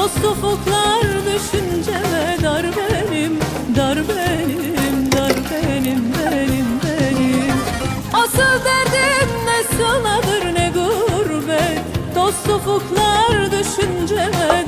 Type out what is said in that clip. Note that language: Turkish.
Dost ufuklar düşünceme dar benim, dar benim, dar benim, benim, benim. Asıl derdim ne soladır ne gurbet? Dost ufuklar düşünceme